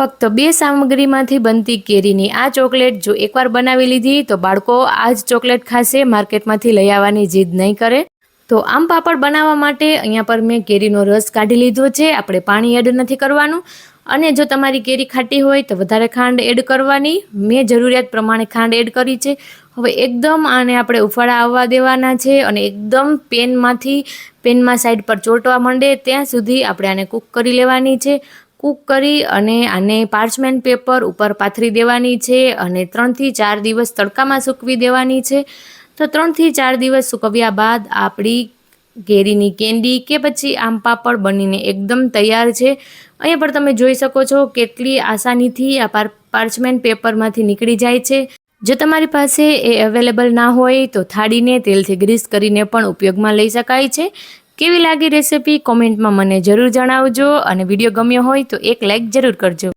ફક્ત બે સામગ્રીમાંથી બનતી કેરીની આ ચોકલેટ જો એકવાર બનાવી લીધી, તો બાળકો આ જ ચોકલેટ ખાશે, માર્કેટમાંથી લઈ આવવાની જીદ નહીં કરે. તો આમ પાપડ બનાવવા માટે અહીંયા પર મેં કેરીનો રસ કાઢી લીધો છે. આપણે પાણી એડ નથી કરવાનું. અને જો તમારી કેરી ખાટી હોય, તો વધારે ખાંડ એડ કરવાની. મેં જરૂરિયાત પ્રમાણે ખાંડ એડ કરી છે. હવે એકદમ આને આપણે ઉફાળા આવવા દેવાના છે અને એકદમ પેનમાંથી, પેનમાં સાઈડ પર ચોંટવા માંડે, ત્યાં સુધી આપણે આને કૂક કરી લેવાની છે. કૂક કરી અને આને પાર્ચમેન્ટ પેપર ઉપર પાથરી દેવાની છે અને ત્રણથી ચાર દિવસ તડકામાં સૂકવી દેવાની છે. તો ત્રણથી ચાર દિવસ સૂકવ્યા બાદ આપણી કેરીની કેન્ડી કે પછી આમ પાપડ બનીને એકદમ તૈયાર છે. અહીંયા પર તમે જોઈ શકો છો કેટલી આસાનીથી આ પાર પાર્ચમેન્ટ પેપરમાંથી નીકળી જાય છે. જો તમારી પાસે એ અવેલેબલ ના હોય તો થાળીને તેલથી ગ્રીસ કરીને પણ ઉપયોગમાં લઈ શકાય છે. કેવી લાગી રેસીપી કોમેન્ટમાં મને જરૂર જણાવજો અને વીડિયો ગમ્યો હોય તો એક લાઈક જરૂર કરજો.